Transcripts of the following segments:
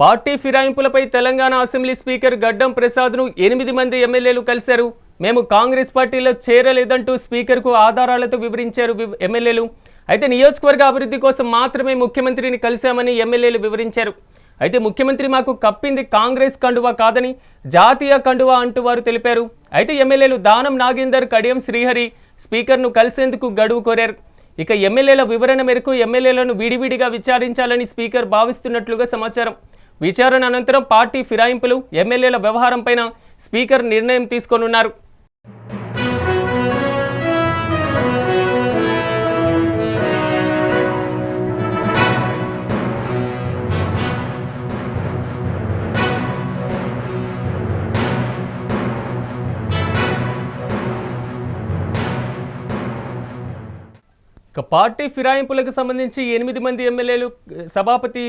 Party ఫిరాయింపులపై Telangana assembly speaker Gaddam ప్రసాద్ను ఎనిమిది మంది ఎమ్మెల్యేలు కలిశారు. మేము కాంగ్రెస్ పార్టీలో చేరలేదంటూ స్పీకర్కు ఆధారాలతో వివరించారు ఎమ్మెల్యేలు. అయితే నియోజకవర్గ అభివృద్ధి కోసం మాత్రమే ముఖ్యమంత్రిని కలిశామని ఎమ్మెల్యేలు వివరించారు. అయితే ముఖ్యమంత్రి మాకు కప్పింది కాంగ్రెస్ కండువా కాదని జాతీయ కండువా అంటూ వారు తెలిపారు. అయితే ఎమ్మెల్యేలు దానం నాగేందర్ కడియం శ్రీహరి స్పీకర్ను కలిసేందుకు గడువు కోరారు. ఇక ఎమ్మెల్యేల వివరణ మేరకు ఎమ్మెల్యేలను విడివిడిగా విచారించాలని స్పీకర్ భావిస్తున్నట్లుగా సమాచారం. విచారణ అనంతరం పార్టీ ఫిరాయింపులు ఎమ్మెల్యేల వ్యవహారంపైన స్పీకర్ నిర్ణయం తీసుకోనున్నారు. ఇక పార్టీ ఫిరాయింపులకు సంబంధించి ఎనిమిది మంది ఎమ్మెల్యేలు సభాపతి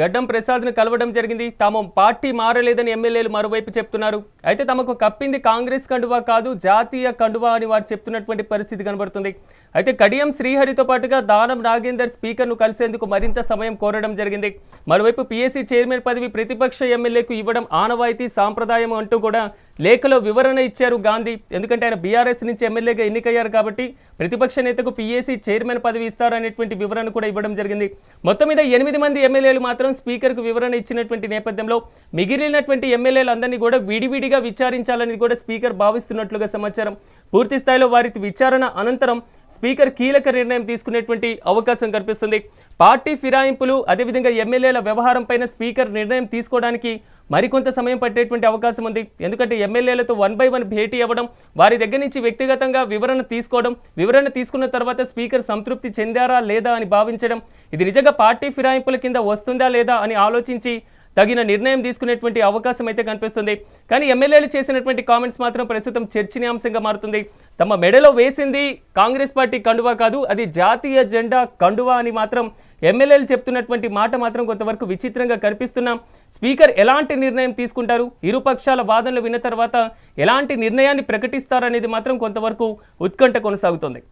గడ్డం ప్రసాద్ను కలవడం జరిగింది. తాము పార్టీ మారలేదని ఎమ్మెల్యేలు మరోవైపు చెప్తున్నారు. అయితే తమకు కప్పింది కాంగ్రెస్ కండువా కాదు జాతీయ కండువా అని వారు చెప్తున్నటువంటి పరిస్థితి కనబడుతుంది. అయితే కడియం శ్రీహరితో పాటుగా దానం నాగేందర్ స్పీకర్ను కలిసేందుకు మరింత సమయం కోరడం జరిగింది. మరోవైపు పీఎస్సీ చైర్మన్ పదవి ప్రతిపక్ష ఎమ్మెల్యేకు ఇవ్వడం ఆనవాయితీ సాంప్రదాయం అంటూ కూడా లేఖలో వివరణ ఇచ్చారు గాంధీ. ఎందుకంటే ఆయన బీఆర్ఎస్ నుంచి ఎమ్మెల్యేగా ఎన్నికయ్యారు కాబట్టి ప్రతిపక్ష నేతకు పీఏసీ చైర్మన్ పదవి ఇస్తారనేటువంటి వివరణ కూడా ఇవ్వడం జరిగింది. మొత్తం మీద ఎనిమిది మంది ఎమ్మెల్యేలు మాత్రం స్పీకర్కు వివరణ ఇచ్చినటువంటి నేపథ్యంలో మిగిలినటువంటి ఎమ్మెల్యేలందరినీ కూడా విడివిడిగా విచారించాలని కూడా స్పీకర్ భావిస్తున్నట్లుగా సమాచారం. పూర్తి స్థాయిలో వారి విచారణ అనంతరం స్పీకర్ కీలక నిర్ణయం తీసుకునేటువంటి అవకాశం కనిపిస్తుంది. పార్టీ ఫిరాయింపులు అదేవిధంగా ఎమ్మెల్యేల వ్యవహారంపైన స్పీకర్ నిర్ణయం తీసుకోవడానికి మరికొంత సమయం పట్టేటువంటి అవకాశం ఉంది. ఎందుకంటే ఎమ్మెల్యేలతో వన్ బై వన్ భేటీ అవ్వడం వారి దగ్గర నుంచి వ్యక్తిగతంగా వివరణ తీసుకోవడం వివరణ తీసుకున్న తర్వాత స్పీకర్ సంతృప్తి చెందారా లేదా అని భావించడం ఇది నిజంగా పార్టీ ఫిరాయింపుల కింద వస్తుందా లేదా అని ఆలోచించి తగిన నిర్ణయం తీసుకునేటువంటి అవకాశం అయితే కనిపిస్తుంది. కానీ ఎమ్మెల్యేలు చేసినటువంటి కామెంట్స్ మాత్రం ప్రస్తుతం చర్చనీయాంశంగా మారుతుంది. తమ మెడలో వేసింది కాంగ్రెస్ పార్టీ కండువా కాదు అది జాతీయ జెండా కండువా అని మాత్రం ఎమ్మెల్యేలు చెప్తున్నటువంటి మాట మాత్రం కొంతవరకు విచిత్రంగా కనిపిస్తున్నాం. స్పీకర్ ఎలాంటి నిర్ణయం తీసుకుంటారు? ఇరుపక్షాల వాదనలు విన్న తర్వాత ఎలాంటి నిర్ణయాన్ని ప్రకటిస్తారనేది మాత్రం కొంతవరకు ఉత్కంఠ కొనసాగుతుంది.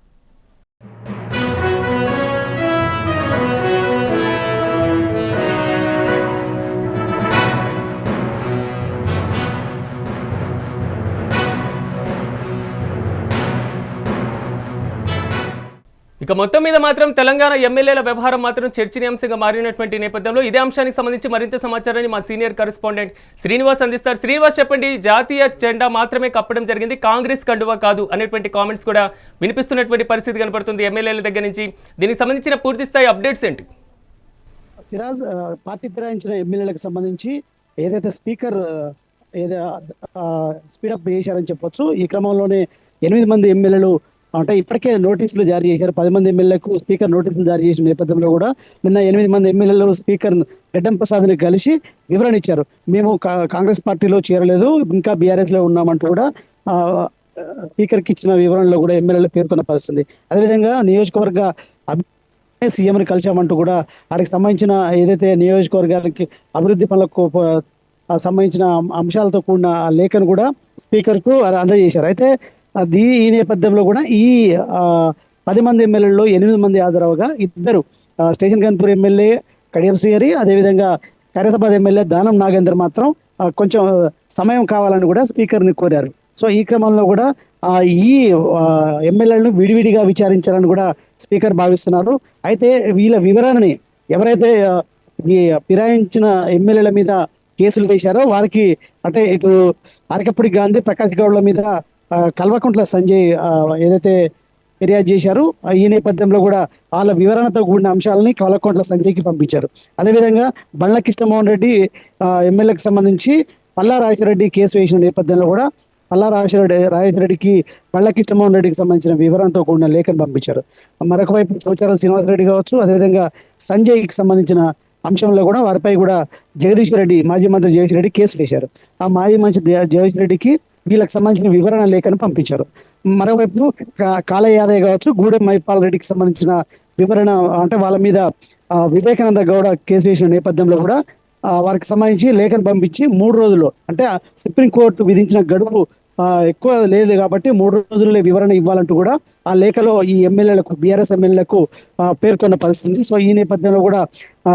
ఇక మొత్తం మీద మాత్రం తెలంగాణ ఎమ్మెల్యేల వ్యవహారం మాత్రం చర్చనీయాంశంగా మారినటువంటి నేపథ్యంలో ఇదే అంశానికి సంబంధించి మరింత సమాచారాన్ని మా సీనియర్ కరెస్పాండెంట్ శ్రీనివాస్ అందిస్తారు. శ్రీనివాస్ చెప్పండి జాతీయ జెండా మాత్రమే కప్పడం జరిగింది కాంగ్రెస్ కండువా కాదు అనేటువంటి కామెంట్స్ కూడా వినిపిస్తున్నటువంటి పరిస్థితి కనపడుతుంది ఎమ్మెల్యేల దగ్గర నుంచి. దీనికి సంబంధించిన పూర్తి స్థాయి అప్డేట్స్ ఏంటి? సిరాజ్ పార్టీ ఫిరాయించిన ఎమ్మెల్యేలకు సంబంధించి ఏదైతే స్పీకర్ ఆ, ఏదో స్పీడప్ చేశారని చెప్పొచ్చు. ఈ క్రమంలోనే ఎనిమిది మంది ఎమ్మెల్యేలు అంటే ఇప్పటికే నోటీసులు జారీ చేశారు. పది మంది ఎమ్మెల్యేలకు స్పీకర్ నోటీసులు జారీ చేసిన నేపథ్యంలో కూడా నిన్న ఎనిమిది మంది ఎమ్మెల్యేలు స్పీకర్ గడ్డం ప్రసాద్ని కలిసి వివరణ ఇచ్చారు. మేము కాంగ్రెస్ పార్టీలో చేరలేదు. ఇంకా బీఆర్ఎస్లో ఉన్నామంటూ కూడా స్పీకర్కి ఇచ్చిన వివరణలో కూడా ఎమ్మెల్యేలు పేర్కొన్న పరిస్థితి. అదేవిధంగా నియోజకవర్గ అభి- సీఎంని కలిశామంటూ కూడా వాటికి సంబంధించిన ఏదైతే నియోజకవర్గానికి అభివృద్ధి పనులకు సంబంధించిన అంశాలతో కూడిన ఆ లేఖను కూడా స్పీకర్కు అందజేశారు. అయితే అది ఈ నేపథ్యంలో కూడా ఈ పది మంది ఎమ్మెల్యేల్లో ఎనిమిది మంది హాజరవగా ఇద్దరు స్టేషన్ గన్పూర్ ఎమ్మెల్యే కడియం శ్రీహరి అదేవిధంగా ఖైరతాబాద్ ఎమ్మెల్యే దానం నాగేందర్ మాత్రం కొంచెం సమయం కావాలని కూడా స్పీకర్ని కోరారు. సో ఈ క్రమంలో కూడా ఈ ఎమ్మెల్యేలను విడివిడిగా విచారించాలని కూడా స్పీకర్ భావిస్తున్నారు. అయితే వీళ్ళ వివరణని ఎవరైతే ఈ ఫిరాయించిన ఎమ్మెల్యేల మీద కేసులు వేశారో వారికి అంటే ఇటు అరకపుడి గాంధీ ప్రకాష్ గౌడ్ల మీద కల్వకుంట్ల సంజయ్ ఏదైతే ఫిర్యాదు చేశారు ఈ నేపథ్యంలో కూడా వాళ్ళ వివరణతో కూడిన అంశాలని కల్వకుంట్ల సంజయ్కి పంపించారు. అదేవిధంగా బండ్ల కృష్ణమోహన్ రెడ్డి ఎమ్మెల్యేకి సంబంధించి పల్లా రెడ్డి కేసు వేసిన నేపథ్యంలో కూడా పల్లా రాజశేఖర రెడ్డికి బండ్ల కృష్ణమోహన్ రెడ్డికి సంబంధించిన వివరణతో కూడిన లేఖను పంపించారు. మరొక వైపు చౌచారం శ్రీనివాసరెడ్డి కావచ్చు అదేవిధంగా సంజయ్కి సంబంధించిన అంశంలో కూడా వారిపై కూడా జగదీష్ రెడ్డి మాజీ మంత్రి జగదీష్ రెడ్డి కేసు వేశారు. ఆ మాజీ మంత్రి జగదీష్ రెడ్డికి వీళ్ళకి సంబంధించిన వివరణ లేఖను పంపించారు. మరోవైపు కాళయాదయ్య కావచ్చు గూడెం మహిపాల్ రెడ్డికి సంబంధించిన వివరణ అంటే వాళ్ళ మీద వివేకానంద గౌడ కేసు వేసిన నేపథ్యంలో కూడా వారికి సంబంధించి లేఖను పంపించి మూడు రోజుల్లో అంటే సుప్రీంకోర్టు విధించిన గడువు ఎక్కువ లేదు కాబట్టి మూడు రోజుల్లో వివరణ ఇవ్వాలంటూ కూడా ఆ లేఖలో ఈ ఎమ్మెల్యేలకు బీఆర్ఎస్ ఎమ్మెల్యేలకు పేర్కొన్న పరిస్థితి సో ఈ నేపథ్యంలో కూడా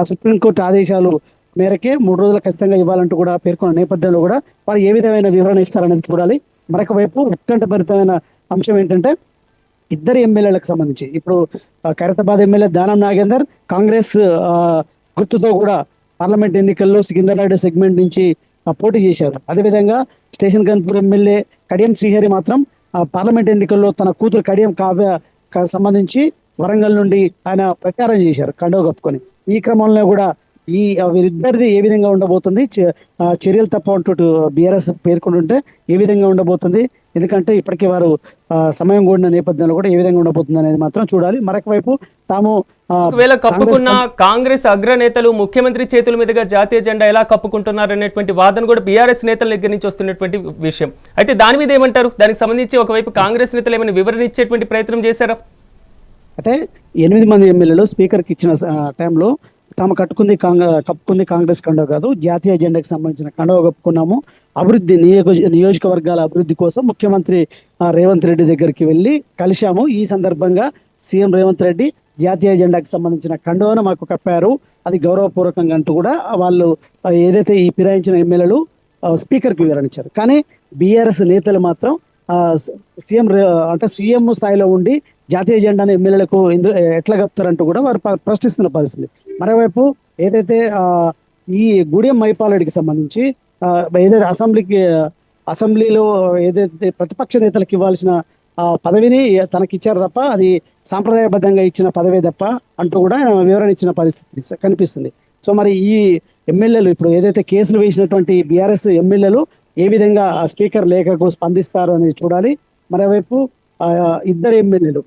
సుప్రీంకోర్టు ఆదేశాలు మేరకే మూడు రోజులు ఖచ్చితంగా ఇవ్వాలంటూ కూడా పేర్కొన్న నేపథ్యంలో కూడా వారు ఏ విధమైన వివరణ ఇస్తారనేది చూడాలి. మరొక వైపు ఉత్కంఠభరితమైన అంశం ఏంటంటే ఇద్దరు ఎమ్మెల్యేలకు సంబంధించి ఇప్పుడు ఖైరతాబాద్ ఎమ్మెల్యే దానం నాగేందర్ కాంగ్రెస్ గుర్తుతో కూడా పార్లమెంట్ ఎన్నికల్లో సికింద్రాబాద్ సెగ్మెంట్ నుంచి పోటీ చేశారు. అదేవిధంగా స్టేషన్ గన్పూర్ ఎమ్మెల్యే కడియం శ్రీహరి మాత్రం ఆ, పార్లమెంట్ ఎన్నికల్లో తన కూతురు కడియం కావ్య సంబంధించి వరంగల్ నుండి ఆయన ప్రచారం చేశారు కండవ కప్పుకొని. ఈ క్రమంలో కూడా ఈ వీరిద్దరిది ఏ విధంగా ఉండబోతుంది? చర్యలు తప్ప అంటూ బీఆర్ఎస్ పేర్కొంటుంటే ఏ విధంగా ఉండబోతుంది? ఎందుకంటే ఇప్పటికే వారు సమయం కూడిన నేపథ్యంలో కూడా ఏ విధంగా ఉండబోతుంది అనేది మాత్రం చూడాలి. మరొక వైపు తాము ఒకవేళ కప్పుకున్న కాంగ్రెస్ అగ్రనేతలు ముఖ్యమంత్రి చేతుల మీదుగా జాతీయ జెండా ఎలా కప్పుకుంటున్నారు అనేటువంటి వాదన కూడా బీఆర్ఎస్ నేతల దగ్గర నుంచి వస్తున్నటువంటి విషయం. అయితే దాని మీద ఏమంటారు? దానికి సంబంధించి ఒకవైపు కాంగ్రెస్ నేతలు ఏమైనా వివరణ ఇచ్చేటువంటి ప్రయత్నం చేశారా? అయితే ఎనిమిది మంది ఎమ్మెల్యేలు స్పీకర్కి ఇచ్చిన టైంలో తాము కట్టుకుంది కాంగ్రెస్ కప్పుకుంది కాంగ్రెస్ కండవ కాదు జాతీయ జెండాకి సంబంధించిన కండవ కప్పుకున్నాము. అభివృద్ధి నియోజక నియోజకవర్గాల అభివృద్ధి కోసం ముఖ్యమంత్రి రేవంత్ రెడ్డి దగ్గరికి వెళ్ళి కలిశాము. ఈ సందర్భంగా సీఎం రేవంత్ రెడ్డి జాతీయ ఎజెండాకి సంబంధించిన కండువను మాకు కప్పారు. అది గౌరవపూర్వకంగా అంటూ కూడా వాళ్ళు ఏదైతే ఈ ఫిరాయించిన ఎమ్మెల్యేలు స్పీకర్కి వివరించారు కానీ బీఆర్ఎస్ నేతలు మాత్రం సీఎం రే- అంటే సీఎం స్థాయిలో ఉండి జాతీయ ఎజెండాను ఎమ్మెల్యేలకు ఎందు ఎట్లా కప్తారంటూ కూడా వారు ప్రశ్నిస్తున్న పరిస్థితి. మరోవైపు ఏదైతే ఈ గుడియం మైపాలడికి సంబంధించి ఏదైతే అసెంబ్లీకి అసెంబ్లీలో ఏదైతే ప్రతిపక్ష నేతలకు ఇవ్వాల్సిన ఆ పదవిని తనకి ఇచ్చారు తప్ప అది సాంప్రదాయబద్ధంగా ఇచ్చిన పదవే తప్ప అంటూ కూడా ఆయన వివరణ ఇచ్చిన పరిస్థితి కనిపిస్తుంది. సో మరి ఈ ఎమ్మెల్యేలు ఇప్పుడు ఏదైతే కేసులు వేసినటువంటి బీఆర్ఎస్ ఎమ్మెల్యేలు ఏ విధంగా స్పీకర్ లేఖకు స్పందిస్తారు అనేది చూడాలి. మరోవైపు ఇద్దరు ఎమ్మెల్యేలు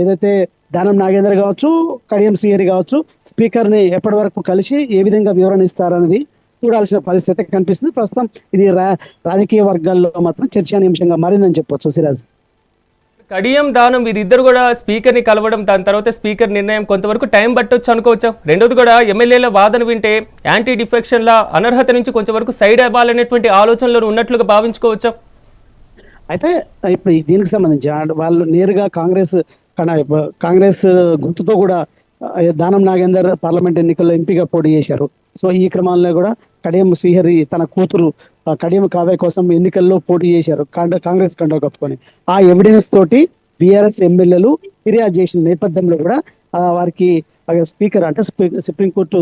ఏదైతే దానం నాగేందర్ కావచ్చు కడియం శ్రీహరి కావచ్చు స్పీకర్ని ఎప్పటి వరకు కలిసి ఏ విధంగా వివరణ ఇస్తారనేది చూడాల్సిన పరిస్థితి కనిపిస్తుంది. ప్రస్తుతం ఇది రాజకీయ వర్గాల్లో మాత్రం చర్చానీయాంశంగా మారిందని చెప్పొచ్చు సిరాజ్. కడియం దానం వీరిద్దరు కూడా స్పీకర్ని కలవడం దాని తర్వాత స్పీకర్ నిర్ణయం కొంతవరకు టైం పట్టొచ్చు అనుకోవచ్చు? రెండోది కూడా ఎమ్మెల్యేల వాదన వింటే యాంటీ డిఫెక్షన్ల అనర్హత నుంచి కొంతవరకు సైడ్ అవ్వాలనేటువంటి ఆలోచనలు ఉన్నట్లుగా భావించుకోవచ్చా? అయితే ఇప్పుడు దీనికి సంబంధించి వాళ్ళు నేరుగా కాంగ్రెస్ కాంగ్రెస్ గుర్తుతో కూడా దానం నాగేందర్ పార్లమెంట్ ఎన్నికల్లో ఎంపీగా పోటీ చేశారు. సో ఈ క్రమంలో కూడా కడియం శ్రీహరి తన కూతురు ఆ, కడియం కావ్య కోసం ఎన్నికల్లో పోటీ చేశారు. కాంగ్రెస్ కండో కప్పుకొని. ఆ ఎవిడెన్స్ తోటి బీఆర్ఎస్ ఎమ్మెల్యేలు ఫిర్యాదు చేసిన నేపథ్యంలో కూడా వారికి స్పీకర్ అంటే సుప్రీంకోర్టు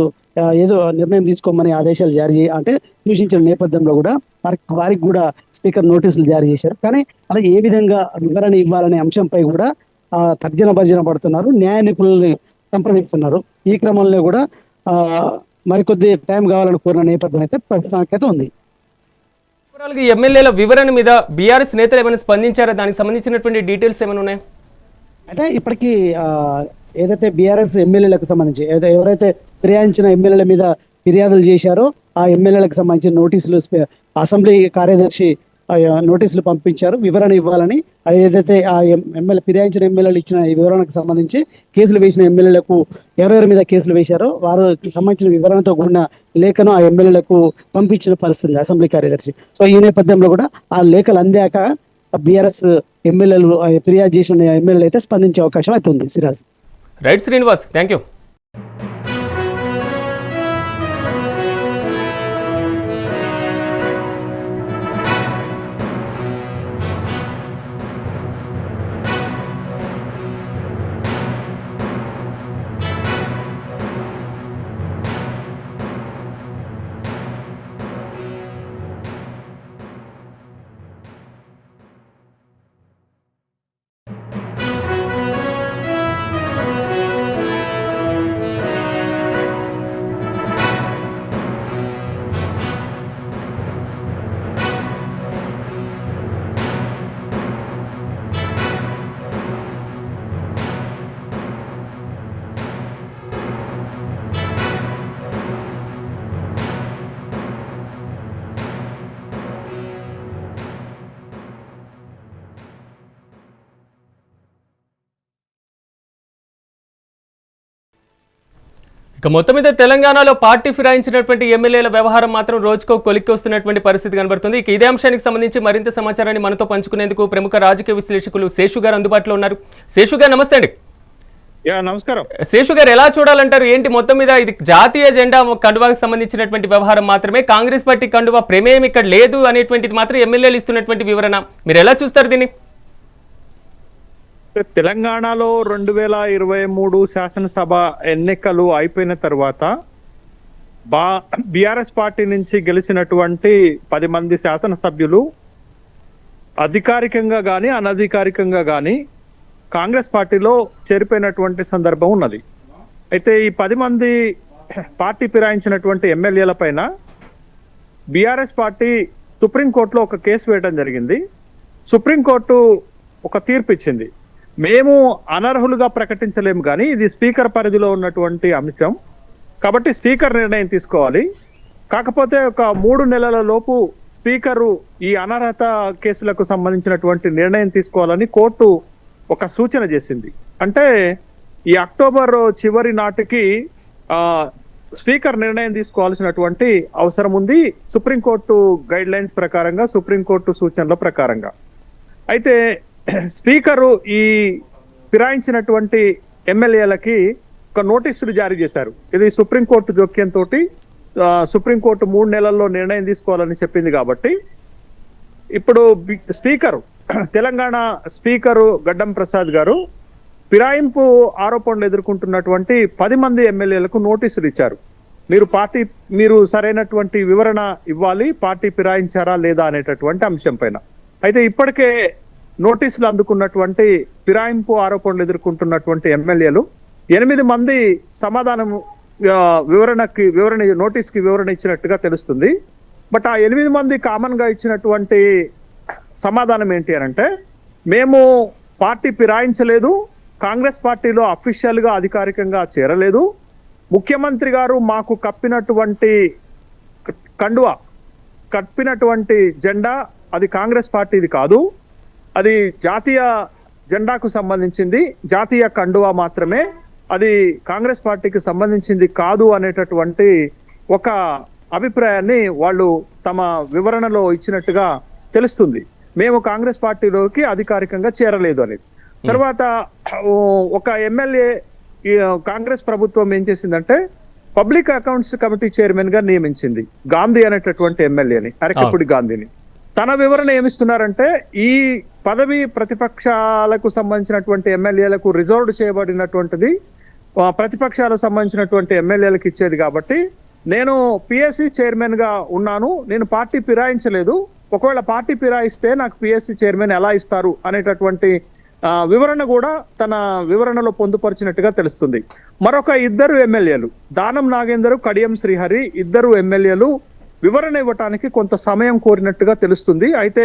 ఏదో నిర్ణయం తీసుకోమని ఆదేశాలు జారీ చేయ అంటే సూచించిన నేపథ్యంలో కూడా వారికి వారికి కూడా స్పీకర్ నోటీసులు జారీ చేశారు. కానీ అలా ఏ విధంగా వివరణ ఇవ్వాలనే అంశంపై కూడా తర్జన భర్జన పడుతున్నారు. న్యాయ నిపుణుల్ని సంప్రదిస్తున్నారు. ఈ క్రమంలో కూడా మరికొద్ది టైం కావాలని కోరిన నేపథ్యం అయితే ప్రస్తుతానికైతే ఉంది. ఎమ్మెల్యేల వివరణ మీద బీఆర్ఎస్ నేతలు ఏమైనా స్పందించారా? దానికి సంబంధించినటువంటి డీటెయిల్స్ ఏమైనా ఉన్నాయి? అయితే ఇప్పటికీ ఏదైతే బీఆర్ఎస్ ఎమ్మెల్యేలకు సంబంధించి ఎవరైతే ఫిర్యాదించిన ఎమ్మెల్యేల మీద ఫిర్యాదులు చేశారో ఆ ఎమ్మెల్యేలకు సంబంధించిన నోటీసులు అసెంబ్లీ కార్యదర్శి నోటీసులు పంపించారు. వివరణ ఇవ్వాలని అది ఏదైతే ఆ ఎం- ఎమ్మెల్యే ఫిర్యాదించిన ఎమ్మెల్యేలు ఇచ్చిన ఈ వివరణకు సంబంధించి కేసులు వేసిన ఎమ్మెల్యేలకు ఎవరెవరి మీద కేసులు వేశారో వారికి సంబంధించిన వివరణతో కూడిన లేఖను ఆ ఎమ్మెల్యేలకు పంపించిన పరిస్థితి అసెంబ్లీ కార్యదర్శి. సో ఈ నేపథ్యంలో కూడా ఆ లేఖలు అందాక బీఆర్ఎస్ ఎమ్మెల్యేలు ఫిర్యాదు చేసిన ఎమ్మెల్యేలు అయితే స్పందించే అవకాశం అయితే ఉంది. Siraj. Right Srinivas thank you ఇక మొత్తం మీద తెలంగాణలో పార్టీ ఫిరాయించినటువంటి ఎమ్మెల్యేల వ్యవహారం మాత్రం రోజుకో కొలిక్కి వస్తున్నటువంటి పరిస్థితి కనబడుతుంది. ఇక ఇదే అంశానికి సంబంధించి మరింత సమాచారాన్ని మనతో పంచుకునేందుకు ప్రముఖ రాజకీయ విశ్లేషకులు శేషు గారు అందుబాటులో ఉన్నారు. శేషు గారు నమస్తే అండి. నమస్కారం. శేషు గారు ఎలా చూడాలంటారు? ఏంటి మొత్తం మీద ఇది జాతీయ జెండా కండువాకు సంబంధించినటువంటి వ్యవహారం మాత్రమే. కాంగ్రెస్ పార్టీ కండువా ప్రమేయం ఇక్కడ లేదు అనేటువంటిది మాత్రం ఎమ్మెల్యేలు ఇస్తున్నటువంటి వివరణ. మీరు ఎలా చూస్తారు దీన్ని? తెలంగాణలో రెండు వేల ఇరవై మూడు శాసనసభ ఎన్నికలు అయిపోయిన తర్వాత బా బీఆర్ఎస్ పార్టీ నుంచి గెలిచినటువంటి పది మంది శాసనసభ్యులు అధికారికంగా కానీ అనధికారికంగా కానీ కాంగ్రెస్ పార్టీలో చేరిపోయినటువంటి సందర్భం ఉన్నది. అయితే ఈ పది మంది పార్టీ ఫిరాయించినటువంటి ఎమ్మెల్యేల పైన బీఆర్ఎస్ పార్టీ సుప్రీంకోర్టులో ఒక కేసు వేయడం జరిగింది. సుప్రీంకోర్టు ఒక తీర్పు ఇచ్చింది. మేము అనర్హులుగా ప్రకటించలేము కానీ ఇది స్పీకర్ పరిధిలో ఉన్నటువంటి అంశం. కాబట్టి స్పీకర్ నిర్ణయం తీసుకోవాలి. కాకపోతే ఒక మూడు నెలల లోపు స్పీకరు ఈ అనర్హత కేసులకు సంబంధించినటువంటి నిర్ణయం తీసుకోవాలని కోర్టు ఒక సూచన చేసింది. అంటే ఈ అక్టోబర్ చివరి నాటికి స్పీకర్ నిర్ణయం తీసుకోవాల్సినటువంటి అవసరం ఉంది. సుప్రీంకోర్టు గైడ్ లైన్స్ ప్రకారంగా సుప్రీంకోర్టు సూచనల ప్రకారంగా. అయితే స్పీకరు ఈ ఫిరాయించినటువంటి ఎమ్మెల్యేలకి ఒక నోటీసులు జారీ చేశారు. ఇది సుప్రీంకోర్టు జోక్యంతో సుప్రీంకోర్టు మూడు నెలల్లో నిర్ణయం తీసుకోవాలని చెప్పింది కాబట్టి ఇప్పుడు స్పీకరు తెలంగాణ స్పీకరు గడ్డం ప్రసాద్ గారు ఫిరాయింపు ఆరోపణలు ఎదుర్కొంటున్నటువంటి పది మంది ఎమ్మెల్యేలకు నోటీసులు ఇచ్చారు. మీరు పార్టీ మీరు సరైనటువంటి వివరణ ఇవ్వాలి పార్టీ ఫిరాయించారా లేదా అనేటటువంటి అంశం పైన. అయితే ఇప్పటికే నోటీసులు అందుకున్నటువంటి ఫిరాయింపు ఆరోపణలు ఎదుర్కొంటున్నటువంటి ఎమ్మెల్యేలు ఎనిమిది మంది సమాధానం వివరణకి వివరణ నోటీస్కి వివరణ ఇచ్చినట్టుగా తెలుస్తుంది. బట్ ఆ ఎనిమిది మంది కామన్గా ఇచ్చినటువంటి సమాధానం ఏంటి అని అంటే మేము పార్టీ ఫిరాయించలేదు కాంగ్రెస్ పార్టీలో అఫీషియల్గా అధికారికంగా చేరలేదు. ముఖ్యమంత్రి గారు మాకు కప్పినటువంటి కండువా కప్పినటువంటి జెండా అది కాంగ్రెస్ పార్టీది కాదు. అది జాతీయ జెండాకు సంబంధించింది జాతీయ కండువా మాత్రమే అది కాంగ్రెస్ పార్టీకి సంబంధించింది కాదు అనేటటువంటి ఒక అభిప్రాయాన్ని వాళ్ళు తమ వివరణలో ఇచ్చినట్టుగా తెలుస్తుంది. మేము కాంగ్రెస్ పార్టీలోకి అధికారికంగా చేరలేదు అనేది. తర్వాత ఒక ఎమ్మెల్యే కాంగ్రెస్ ప్రభుత్వం ఏం చేసిందంటే పబ్లిక్ అకౌంట్స్ కమిటీ చైర్మన్గా నియమించింది. గాంధీ అనేటటువంటి ఎమ్మెల్యేని అరకపూడి గాంధీని. తన వివరణ ఏమిస్తున్నారంటే ఈ పదవి ప్రతిపక్షాలకు సంబంధించినటువంటి ఎమ్మెల్యేలకు రిజర్వ్ చేయబడినటువంటిది ప్రతిపక్షాలకు సంబంధించినటువంటి ఎమ్మెల్యేలకు ఇచ్చేది కాబట్టి నేను పిఎస్సి చైర్మన్గా ఉన్నాను నేను పార్టీ ఫిరాయించలేదు ఒకవేళ పార్టీ ఫిరాయిస్తే నాకు పిఎస్సి చైర్మన్ ఎలా ఇస్తారు అనేటటువంటి వివరణ కూడా తన వివరణలో పొందుపరిచినట్టుగా తెలుస్తుంది. మరొక ఇద్దరు ఎమ్మెల్యేలు దానం నాగేందర్ కడియం శ్రీహరి ఇద్దరు ఎమ్మెల్యేలు వివరణ ఇవ్వటానికి కొంత సమయం కోరినట్టుగా తెలుస్తుంది. అయితే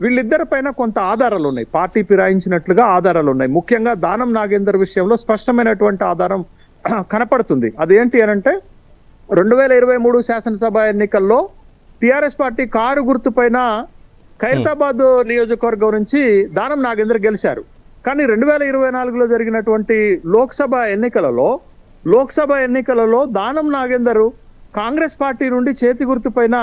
వీళ్ళిద్దరి పైన కొంత ఆధారాలు ఉన్నాయి పార్టీ ఫిరాయించినట్లుగా ఆధారాలు ఉన్నాయి ముఖ్యంగా దానం నాగేందర్ విషయంలో స్పష్టమైనటువంటి ఆధారం కనపడుతుంది. అదేంటి అనంటే రెండు వేల ఇరవై మూడు శాసనసభ ఎన్నికల్లో టిఆర్ఎస్ పార్టీ కారు గుర్తు పైన ఖైరతాబాద్ నియోజకవర్గం నుంచి దానం నాగేందర్ గెలిచారు. కానీ రెండు వేల ఇరవై నాలుగులో జరిగినటువంటి లోక్సభ ఎన్నికలలో లోక్సభ ఎన్నికలలో దానం నాగేందర్ కాంగ్రెస్ పార్టీ నుండి చేతి గుర్తు పైన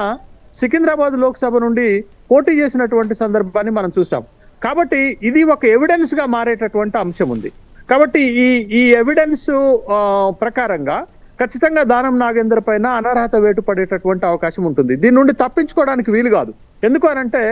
సికింద్రాబాద్ లోక్సభ నుండి పోటీ చేసినటువంటి సందర్భాన్ని మనం చూసాం. కాబట్టి ఇది ఒక ఎవిడెన్స్గా మారేటటువంటి అంశం ఉంది. కాబట్టి ఈ ఈ ఎవిడెన్స్ ప్రకారంగా ఖచ్చితంగా దానం నాగేందర్ పైన అనర్హత వేటు పడేటటువంటి అవకాశం ఉంటుంది. దీని నుండి తప్పించుకోవడానికి వీలు కాదు. ఎందుకు అనంటే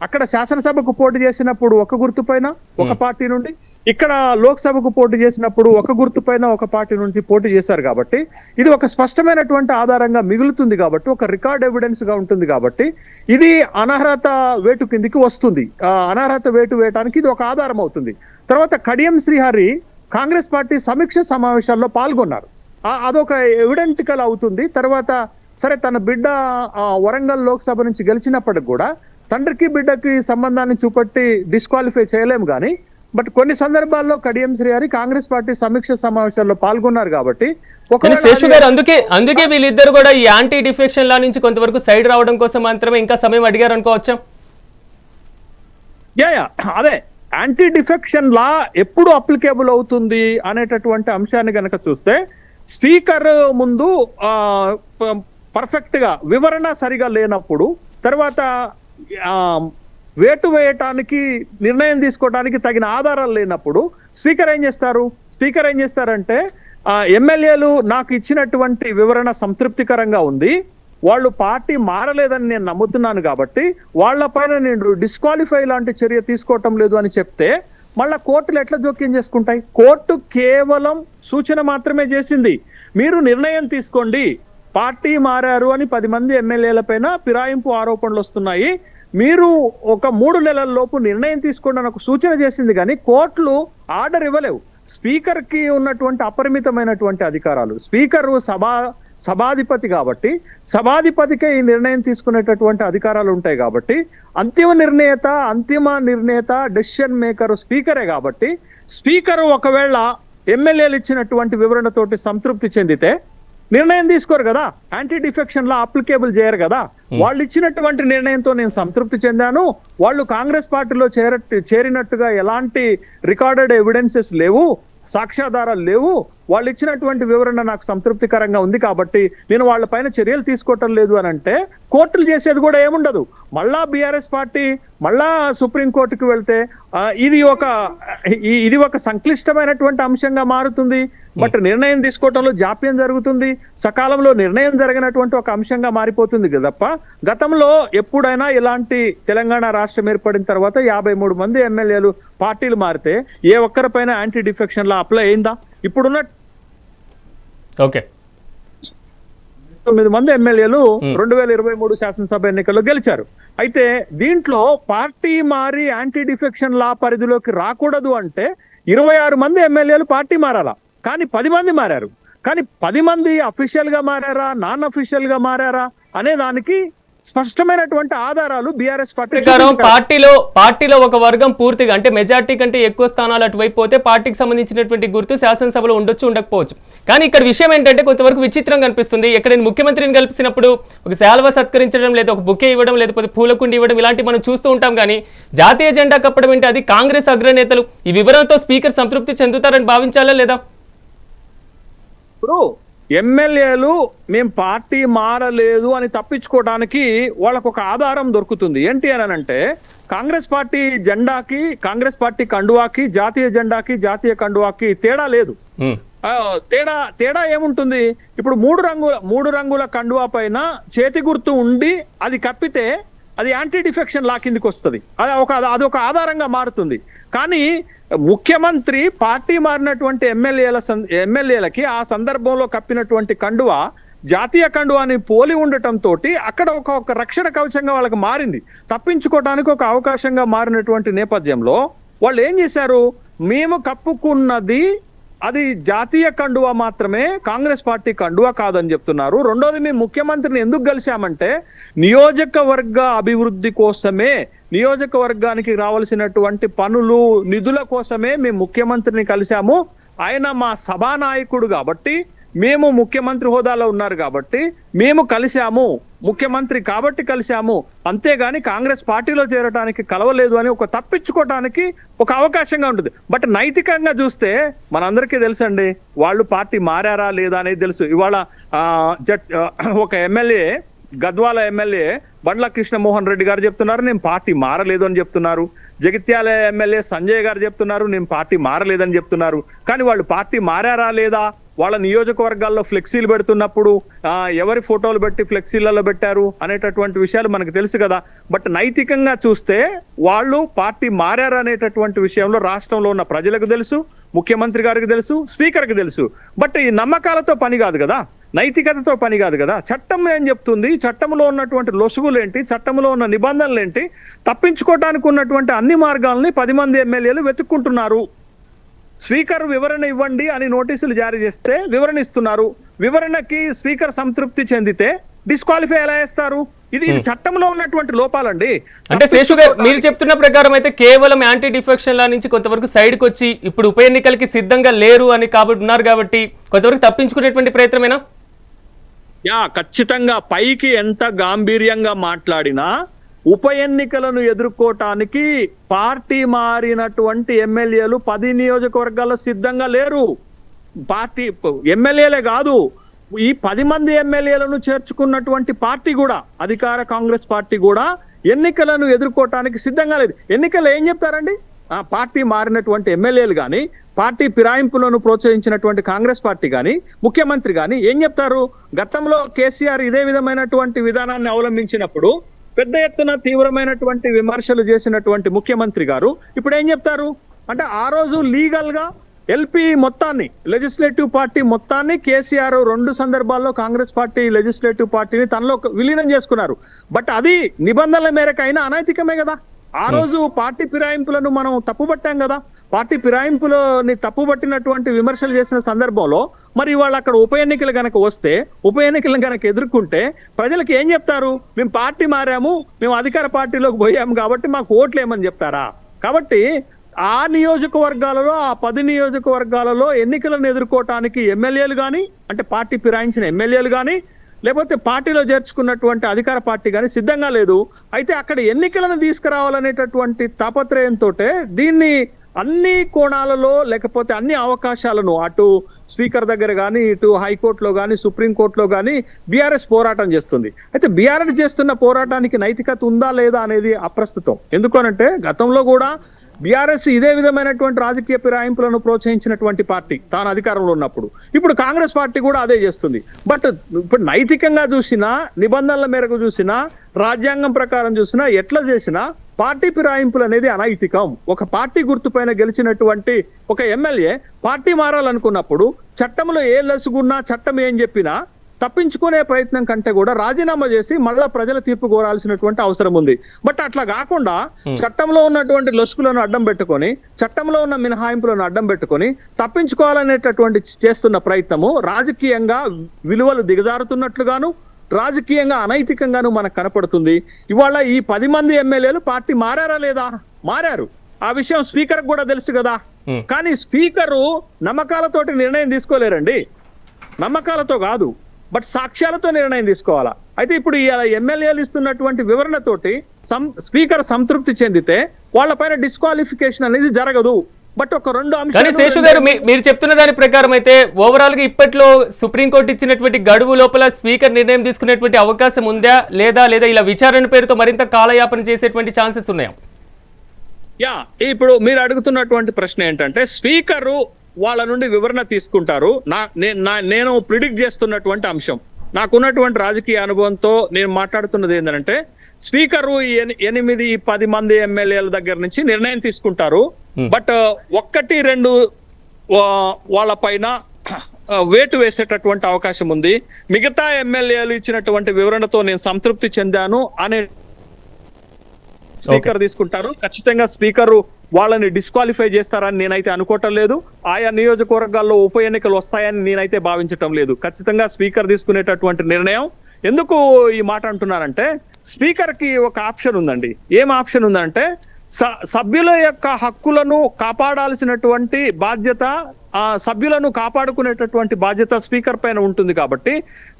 అక్కడ శాసనసభకు పోటీ చేసినప్పుడు ఒక గుర్తు పైన ఒక పార్టీ నుండి ఇక్కడ లోక్సభకు పోటీ చేసినప్పుడు ఒక గుర్తు పైన ఒక పార్టీ నుంచి పోటీ చేశారు కాబట్టి ఇది ఒక స్పష్టమైనటువంటి ఆధారంగా మిగులుతుంది కాబట్టి ఒక రికార్డ్ ఎవిడెన్స్గా ఉంటుంది కాబట్టి ఇది అనర్హత వేటు కిందికి వస్తుంది. ఆ, అనర్హత వేటు వేయటానికి ఇది ఒక ఆధారం అవుతుంది. తర్వాత కడియం శ్రీహరి కాంగ్రెస్ పార్టీ సమీక్ష సమావేశాల్లో పాల్గొన్నారు. అదొక ఎవిడెంటికల్ అవుతుంది. తర్వాత సరే తన బిడ్డ వరంగల్ లోక్సభ నుంచి గెలిచినప్పటికి కూడా తండ్రికి బిడ్డకి సంబంధాన్ని చూపట్టి డిస్క్వాలిఫై చేయలేము కానీ బట్ కొన్ని సందర్భాల్లో కడియం శ్రీహరి కాంగ్రెస్ పార్టీ సమీక్ష సమావేశాల్లో పాల్గొన్నారు కాబట్టి శేషు గారు అందుకే అందుకే వీళ్ళిద్దరు కూడా ఈ యాంటీ డిఫెక్షన్ లా నుంచి కొంతవరకు సైడ్ రావడం కోసం మాత్రమే ఇంకా సమయం అడిగారు అనుకోవచ్చా? యా అదే. యాంటీ డిఫెక్షన్ లా ఎప్పుడు అప్లికేబుల్ అవుతుంది అనేటటువంటి అంశాన్ని గనక చూస్తే స్పీకర్ ముందు పర్ఫెక్ట్గా వివరణ సరిగా లేనప్పుడు తర్వాత వేటు వేయటానికి నిర్ణయం తీసుకోవడానికి తగిన ఆధారాలు లేనప్పుడు స్పీకర్ ఏం చేస్తారు? స్పీకర్ ఏం చేస్తారంటే ఎమ్మెల్యేలు నాకు ఇచ్చినటువంటి వివరణ సంతృప్తికరంగా ఉంది. వాళ్ళు పార్టీ మారలేదని నేను నమ్ముతున్నాను కాబట్టి వాళ్ళపైన నేను డిస్క్వాలిఫై లాంటి చర్య తీసుకోవటం లేదు అని చెప్తే మళ్ళా కోర్టులు ఎట్లా జోక్యం చేసుకుంటాయి? కోర్టు కేవలం సూచన మాత్రమే చేసింది. మీరు నిర్ణయం తీసుకోండి. పార్టీ మారారు అని పది మంది ఎమ్మెల్యేల పైన ఫిరాయింపు ఆరోపణలు వస్తున్నాయి. మీరు ఒక మూడు నెలల లోపు నిర్ణయం తీసుకోండి అని ఒక సూచన చేసింది కానీ కోర్టులు ఆర్డర్ ఇవ్వలేవు. స్పీకర్కి ఉన్నటువంటి అపరిమితమైనటువంటి అధికారాలు. స్పీకర్ సభా సభాధిపతి కాబట్టి సభాధిపతికే ఈ నిర్ణయం తీసుకునేటటువంటి అధికారాలు ఉంటాయి కాబట్టి అంతిమ నిర్ణేత అంతిమ నిర్ణేత డెసిషన్ మేకర్ స్పీకరే కాబట్టి స్పీకర్ ఒకవేళ ఎమ్మెల్యేలు ఇచ్చినటువంటి వివరణతోటి సంతృప్తి చెందితే నిర్ణయం తీసుకోరు కదా. యాంటీ డిఫెక్షన్లో అప్లికేబుల్ చేయరు కదా. వాళ్ళు ఇచ్చినటువంటి నిర్ణయంతో నేను సంతృప్తి చెందాను. వాళ్ళు కాంగ్రెస్ పార్టీలో చేర చేరినట్టుగా ఎలాంటి రికార్డెడ్ ఎవిడెన్సెస్ లేవు. సాక్ష్యాధారాలు లేవు. వాళ్ళు ఇచ్చినటువంటి వివరణ నాకు సంతృప్తికరంగా ఉంది కాబట్టి నేను వాళ్ళ పైన చర్యలు తీసుకోవటం లేదు అని అంటే కోర్టులు చేసేది కూడా ఏముండదు. మళ్ళా బీఆర్ఎస్ పార్టీ మళ్ళా సుప్రీంకోర్టుకు వెళ్తే ఇది ఒక ఇది ఒక సంక్లిష్టమైనటువంటి అంశంగా మారుతుంది. బట్ నిర్ణయం తీసుకోవటంలో జాప్యం జరుగుతుంది. సకాలంలో నిర్ణయం జరిగినటువంటి ఒక అంశంగా మారిపోతుంది తప్ప గతంలో ఎప్పుడైనా ఇలాంటి తెలంగాణ రాష్ట్రం ఏర్పడిన తర్వాత యాభై మూడు మంది ఎమ్మెల్యేలు పార్టీలు మారితే ఏ ఒక్కరిపైన యాంటీ డిఫెక్షన్ లా అప్లై అయిందా? ఇప్పుడున్న ఓకే. తొమ్మిది మంది ఎమ్మెల్యేలు రెండు వేల ఇరవై మూడు శాసనసభ ఎన్నికల్లో గెలిచారు. అయితే దీంట్లో పార్టీ మారి యాంటీ డిఫెక్షన్ లా పరిధిలోకి రాకూడదు అంటే ఇరవై ఆరు మంది ఎమ్మెల్యేలు పార్టీ మారాలా? కానీ పది మంది మారారు. కానీ పది మంది అఫీషియల్గా మారారా? నాన్ అఫీషియల్గా మారారా? అనే దానికి స్పష్టమైనటువంటి ఆధారాలు బీఆర్ఎస్ పార్టీ. పార్టీలో పార్టీలో ఒక వర్గం పూర్తిగా అంటే మెజార్టీ కంటే ఎక్కువ స్థానాలు అటువైపు పోతే పార్టీకి సంబంధించినటువంటి గుర్తు శాసనసభలో ఉండొచ్చు ఉండకపోవచ్చు. కానీ ఇక్కడ విషయం ఏంటంటే కొంతవరకు విచిత్రం కనిపిస్తుంది. ఎక్కడైనా ముఖ్యమంత్రిని కలిపినప్పుడు ఒక శాల్వ సత్కరించడం లేదా ఒక బుకే ఇవ్వడం లేకపోతే పూలకుండి ఇవ్వడం ఇలాంటివి మనం చూస్తూ ఉంటాం కానీ జాతీయ జెండా కప్పడం ఏంటి? అది కాంగ్రెస్ అగ్రనేతలు ఈ వివరంతో స్పీకర్ సంతృప్తి చెందుతారని భావించాలా లేదా? ఎమ్మెల్యేలు మేము పార్టీ మారలేదు అని తప్పించుకోవడానికి వాళ్ళకు ఒక ఆధారం దొరుకుతుంది. ఏంటి అని అంటే కాంగ్రెస్ పార్టీ జెండాకి కాంగ్రెస్ పార్టీ కండువాకి జాతీయ జెండాకి జాతీయ కండువాకి తేడా లేదు. తేడా తేడా ఏముంటుంది? ఇప్పుడు మూడు రంగుల మూడు రంగుల కండువా పైన చేతి గుర్తు ఉండి అది కప్పితే అది యాంటీ డిఫెక్షన్ లా కిందికి వస్తుంది అది ఒక అది ఒక ఆధారంగా మారుతుంది. కానీ ముఖ్యమంత్రి పార్టీ మారినటువంటి ఎమ్మెల్యేల ఎమ్మెల్యేలకి ఆ సందర్భంలో కప్పినటువంటి కండువా జాతీయ కండువాని పోలి ఉండటంతో అక్కడ ఒక ఒక రక్షణ కవచంగా వాళ్ళకి మారింది. తప్పించుకోవడానికి ఒక అవకాశంగా మారినటువంటి నేపథ్యంలో వాళ్ళు ఏం చేశారు? మేము కప్పుకున్నది అది జాతీయ కండువా మాత్రమే కాంగ్రెస్ పార్టీ కండువా కాదని చెప్తున్నారు. రెండోది మేము ముఖ్యమంత్రిని ఎందుకు కలిశామంటే నియోజకవర్గ అభివృద్ధి కోసమే నియోజకవర్గానికి రావాల్సినటువంటి పనులు నిధుల కోసమే మేము ముఖ్యమంత్రిని కలిశాము. ఆయన మా సభానాయకుడు కాబట్టి మేము ముఖ్యమంత్రి హోదాలో ఉన్నారు కాబట్టి మేము కలిశాము. ముఖ్యమంత్రి కాబట్టి కలిశాము. అంతేగాని కాంగ్రెస్ పార్టీలో చేరడానికి కలవలేదు అని ఒక తప్పించుకోవటానికి ఒక అవకాశంగా ఉంటుంది. బట్ నైతికంగా చూస్తే మనందరికీ తెలుసండి వాళ్ళు పార్టీ మారారా లేదా అనేది తెలుసు. ఇవాళ జట్ ఒక ఎమ్మెల్యే గద్వాల ఎమ్మెల్యే బండ్ల కృష్ణమోహన్ రెడ్డి గారు చెప్తున్నారు నేను పార్టీ మారలేదు అని చెప్తున్నారు. జగిత్యాల ఎమ్మెల్యే సంజయ్ గారు చెప్తున్నారు నేను పార్టీ మారలేదని చెప్తున్నారు. కానీ వాళ్ళు పార్టీ మారారా లేదా? వాళ్ళ నియోజకవర్గాల్లో ఫ్లెక్సీలు పెడుతున్నప్పుడు ఎవరి ఫోటోలు పెట్టి ఫ్లెక్సీలలో పెట్టారు అనేటటువంటి విషయాలు మనకు తెలుసు కదా. బట్ నైతికంగా చూస్తే వాళ్ళు పార్టీ మారారు అనేటటువంటి విషయంలో రాష్ట్రంలో ఉన్న ప్రజలకు తెలుసు ముఖ్యమంత్రి గారికి తెలుసు స్పీకర్కి తెలుసు. బట్ ఈ నమ్మకాలతో పని కాదు కదా. నైతికతతో పని కాదు కదా. చట్టం ఏం చెప్తుంది? చట్టంలో ఉన్నటువంటి లొసుగులు ఏంటి? చట్టంలో ఉన్న నిబంధనలు ఏంటి? తప్పించుకోవటానికి ఉన్నటువంటి అన్ని మార్గాల్ని పది మంది ఎమ్మెల్యేలు వెతుక్కుంటున్నారు. స్పీకర్ వివరణ ఇవ్వండి అని నోటీసులు జారీ చేస్తే వివరణ ఇస్తున్నారు. వివరణకి స్పీకర్ సంతృప్తి చెందితే డిస్క్వాలిఫై ఎలా చేస్తారు? ఇది ఇది చట్టంలో ఉన్నటువంటి లోపాలండి. అంటే శేషు గారు మీరు చెప్తున్న ప్రకారం అయితే కేవలం యాంటీ డిఫెక్షన్ లా నుంచి కొంతవరకు సైడ్కి వచ్చి ఇప్పుడు ఉప ఎన్నికలకి సిద్ధంగా లేరు అని కాబట్టి ఉన్నారు కాబట్టి కొంతవరకు తప్పించుకునేటువంటి ప్రయత్నమేనా? యా ఖచ్చితంగా పైకి ఎంత గాంభీర్యంగా మాట్లాడినా ఉప ఎన్నికలను ఎదుర్కోవటానికి పార్టీ మారినటువంటి ఎమ్మెల్యేలు పది నియోజకవర్గాల్లో సిద్ధంగా లేరు. పార్టీ ఎమ్మెల్యేలే కాదు ఈ పది మంది ఎమ్మెల్యేలను చేర్చుకున్నటువంటి పార్టీ కూడా అధికార కాంగ్రెస్ పార్టీ కూడా ఎన్నికలను ఎదుర్కోవటానికి సిద్ధంగా లేదు. ఎన్నికలు ఏం చెప్తారండి? ఆ, పార్టీ మారినటువంటి ఎమ్మెల్యేలు కానీ పార్టీ ఫిరాయింపులను ప్రోత్సహించినటువంటి కాంగ్రెస్ పార్టీ కానీ ముఖ్యమంత్రి కానీ ఏం చెప్తారు? గతంలో కేసీఆర్ ఇదే విధమైనటువంటి విధానాన్ని అవలంబించినప్పుడు పెద్ద ఎత్తున తీవ్రమైనటువంటి విమర్శలు చేసినటువంటి ముఖ్యమంత్రి గారు ఇప్పుడు ఏం చెప్తారు? అంటే ఆ రోజు లీగల్గా ఎల్పి మొత్తాన్ని లెజిస్లేటివ్ పార్టీ మొత్తాన్ని కేసీఆర్ రెండు సందర్భాల్లో కాంగ్రెస్ పార్టీ లెజిస్లేటివ్ పార్టీని తనలో విలీనం చేసుకున్నారు. బట్ అది నిబంధనల మేరకు అయినా అనైతికమే కదా. ఆ రోజు పార్టీ ఫిరాయింపులను మనం తప్పుపట్టాం కదా. పార్టీ ఫిరాయింపులని తప్పుపట్టినటువంటి విమర్శలు చేసిన సందర్భంలో మరి వాళ్ళు అక్కడ ఉప ఎన్నికలు గనక వస్తే ఉప ఎన్నికలను గనక ఎదుర్కొంటే ప్రజలకు ఏం చెప్తారు? మేము పార్టీ మారాము మేము అధికార పార్టీలోకి పోయాము కాబట్టి మాకు ఓట్లు ఏమని చెప్తారా? కాబట్టి ఆ నియోజకవర్గాలలో ఆ పది నియోజకవర్గాలలో ఎన్నికలను ఎదుర్కోవటానికి ఎమ్మెల్యేలు కానీ అంటే పార్టీ ఫిరాయించిన ఎమ్మెల్యేలు కానీ లేకపోతే పార్టీలో చేర్చుకున్నటువంటి అధికార పార్టీ కానీ సిద్ధంగా లేదు. అయితే అక్కడ ఎన్నికలను తీసుకురావాలనేటటువంటి తాపత్రయంతో దీన్ని అన్ని కోణాలలో లేకపోతే అన్ని అవకాశాలను అటు స్పీకర్ దగ్గర కానీ ఇటు హైకోర్టులో కానీ సుప్రీంకోర్టులో కానీ బీఆర్ఎస్ పోరాటం చేస్తుంది. అయితే బీఆర్ఎస్ చేస్తున్న పోరాటానికి నైతికత ఉందా లేదా అనేది అప్రస్తుతం. ఎందుకనంటే గతంలో కూడా బీఆర్ఎస్ ఇదే విధమైనటువంటి రాజకీయ ఫిరాయింపులను ప్రోత్సహించినటువంటి పార్టీ తాను అధికారంలో ఉన్నప్పుడు. ఇప్పుడు కాంగ్రెస్ పార్టీ కూడా అదే చేస్తుంది. బట్ ఇప్పుడు నైతికంగా చూసినా నిబంధనల మేరకు చూసినా రాజ్యాంగం ప్రకారం చూసినా ఎట్లా చేసినా పార్టీ ఫిరాయింపులు అనేది అనైతికం. ఒక పార్టీ గుర్తుపైన గెలిచినటువంటి ఒక ఎమ్మెల్యే పార్టీ మారాలనుకున్నప్పుడు చట్టంలో ఏ లసుగున్నా చట్టం ఏం చెప్పినా తప్పించుకునే ప్రయత్నం కంటే కూడా రాజీనామా చేసి మళ్ళా ప్రజల తీర్పు కోరాల్సినటువంటి అవసరం ఉంది. బట్ అట్లా కాకుండా చట్టంలో ఉన్నటువంటి లొసుకులను అడ్డం పెట్టుకొని చట్టంలో ఉన్న మినహాయింపులను అడ్డం పెట్టుకొని తప్పించుకోవాలనేటటువంటి చేస్తున్న ప్రయత్నము రాజకీయంగా విలువలు దిగజారుతున్నట్లుగాను రాజకీయంగా అనైతికంగాను మనకు కనపడుతుంది. ఇవాళ ఈ పది మంది ఎమ్మెల్యేలు పార్టీ మారారా లేదా? మారారు. ఆ విషయం స్పీకర్ కూడా తెలుసు కదా. Hmm. కానీ స్పీకరు నమ్మకాలతోటి నిర్ణయం తీసుకోలేరండి. నమ్మకాలతో కాదు. బట్ సాక్ష్యాలతో నిర్ణయం తీసుకోవాలా? అయితే ఇప్పుడు ఈ ఎమ్మెల్యేలు ఇస్తున్నటువంటి వివరణతోటి సం స్పీకర్ సంతృప్తి చెందితే వాళ్ళపైన డిస్క్వాలిఫికేషన్ అనేది జరగదు. బట్ ఒక రెండు కానీ శేషు అంశాలు గారు మీరు చెప్తున్న దాని ప్రకారం అయితే ఓవరాల్గా ఇప్పట్లో సుప్రీంకోర్టు ఇచ్చినటువంటి గడువు లోపల స్పీకర్ నిర్ణయం తీసుకునేటువంటి అవకాశం ఉందా లేదా లేదా ఇలా విచారణ పేరుతో మరింత కాలయాపన చేసేటువంటి ఛాన్సెస్ ఉన్నాయా? యా ఇప్పుడు మీరు అడుగుతున్నటువంటి ప్రశ్న ఏంటంటే స్పీకరు వాళ్ళ నుండి వివరణ తీసుకుంటారు. నా నేను ప్రిడిక్ట్ చేస్తున్నటువంటి అంశం. నాకున్నటువంటి రాజకీయ అనుభవంతో నేను మాట్లాడుతున్నది ఏంటంటే స్పీకరు ఎనిమిది పది మంది ఎమ్మెల్యేల దగ్గర నుంచి నిర్ణయం తీసుకుంటారు. Hmm. బట్ ఒక్కటి రెండు వాళ్ళ పైన వేటు వేసేటటువంటి అవకాశం ఉంది. మిగతా ఎమ్మెల్యేలు ఇచ్చినటువంటి వివరణతో నేను సంతృప్తి చెందాను అనే స్పీకర్ తీసుకుంటారు. ఖచ్చితంగా స్పీకర్ వాళ్ళని డిస్క్వాలిఫై చేస్తారని నేనైతే అనుకోవటం లేదు. ఆయా నియోజకవర్గాల్లో ఉప ఎన్నికలు వస్తాయని నేనైతే భావించటం లేదు. ఖచ్చితంగా స్పీకర్ తీసుకునేటటువంటి నిర్ణయం. ఎందుకు ఈ మాట అంటున్నారంటే స్పీకర్కి ఒక ఆప్షన్ ఉందండి. ఏం ఆప్షన్ ఉందంటే స- సభ్యుల యొక్క హక్కులను కాపాడాల్సినటువంటి బాధ్యత ఆ సభ్యులను కాపాడుకునేటటువంటి బాధ్యత స్పీకర్ పైన ఉంటుంది కాబట్టి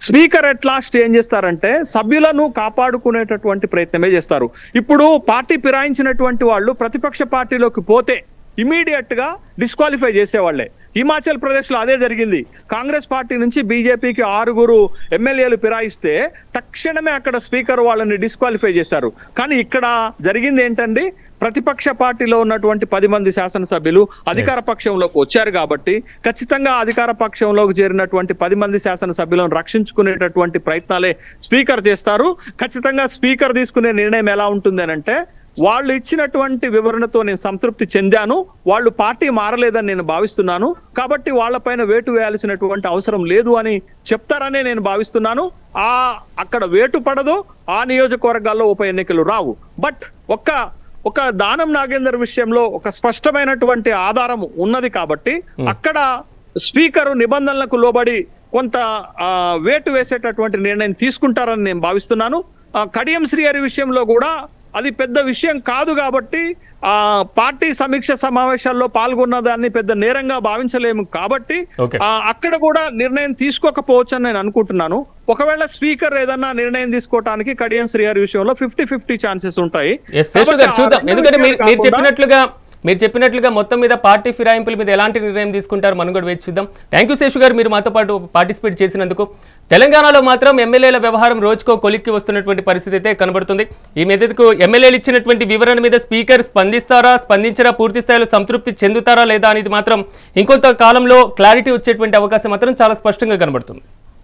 స్పీకర్ ఎట్ లాస్ట్ ఏం చేస్తారంటే సభ్యులను కాపాడుకునేటటువంటి ప్రయత్నమే చేస్తారు. ఇప్పుడు పార్టీ ఫిరాయించినటువంటి వాళ్ళు ప్రతిపక్ష పార్టీలోకి పోతే ఇమీడియట్గా డిస్క్వాలిఫై చేసేవాళ్ళే. హిమాచల్ ప్రదేశ్లో అదే జరిగింది. కాంగ్రెస్ పార్టీ నుంచి బీజేపీకి ఆరుగురు ఎమ్మెల్యేలు ఫిరాయిస్తే తక్షణమే అక్కడ స్పీకర్ వాళ్ళని డిస్క్వాలిఫై చేశారు. కానీ ఇక్కడ జరిగింది ఏంటండి? ప్రతిపక్ష పార్టీలో ఉన్నటువంటి పది మంది శాసనసభ్యులు అధికార పక్షంలోకి వచ్చారు కాబట్టి ఖచ్చితంగా అధికార పక్షంలోకి చేరినటువంటి పది మంది శాసనసభ్యులను రక్షించుకునేటటువంటి ప్రయత్నాలే స్పీకర్ చేస్తారు. ఖచ్చితంగా స్పీకర్ తీసుకునే నిర్ణయం ఎలా ఉంటుంది అంటే వాళ్ళు ఇచ్చినటువంటి వివరణతో నేను సంతృప్తి చెందాను. వాళ్ళు పార్టీ మారలేదని నేను భావిస్తున్నాను. కాబట్టి వాళ్ళపైన వేటు వేయాల్సినటువంటి అవసరం లేదు అని చెప్తారనే నేను భావిస్తున్నాను. ఆ అక్కడ వేటు పడదు. ఆ నియోజకవర్గాల్లో ఉప ఎన్నికలు రావు. బట్ ఒక్క ఒక దానం నాగేందర్ విషయంలో ఒక స్పష్టమైనటువంటి ఆధారం ఉన్నది కాబట్టి అక్కడ స్పీకరు నిబంధనలకు లోబడి కొంత వేటు వేసేటటువంటి నిర్ణయం తీసుకుంటారని నేను భావిస్తున్నాను. కడియం శ్రీహరి విషయంలో కూడా అది పెద్ద విషయం కాదు కాబట్టి ఆ పార్టీ సమీక్ష సమావేశాల్లో పాల్గొన్న దాన్ని పెద్ద నేరంగా భావించలేము కాబట్టి అక్కడ కూడా నిర్ణయం తీసుకోకపోవచ్చు అని నేను అనుకుంటున్నాను. ఒకవేళ స్పీకర్ ఏదన్నా నిర్ణయం తీసుకోవటానికి కడియం శ్రీహరి విషయంలో ఫిఫ్టీ ఫిఫ్టీ ఛాన్సెస్ ఉంటాయి. చూద్దాం. ఎందుకంటే మీరు చెప్పినట్లుగా మీరు చెప్పినట్లుగా మొత్తం మీద పార్టీ ఫిరాయింపుల మీద ఎలాంటి నిర్ణయం తీసుకుంటారు? మనం కూడా వేచి చూద్దాం. థ్యాంక్ యూ శేషు గారు. మీరు మాతో పాటు పార్టిసిపేట్ చేసినందుకు తెలంగాణలో మాత్రం ఎమ్మెల్యేల వ్యవహారం రోజుకో కొలిక్కి వస్తున్నటువంటి పరిస్థితి అయితే కనబడుతుంది. ఈ మెదడుకు ఎమ్మెల్యేలు ఇచ్చినటువంటి వివరణ మీద స్పీకర్ స్పందిస్తారా స్పందించరా పూర్తి స్థాయిలో సంతృప్తి చెందుతారా లేదా అనేది మాత్రం ఇంకొంత కాలంలో క్లారిటీ వచ్చేటువంటి అవకాశం మాత్రం చాలా స్పష్టంగా కనబడుతుంది.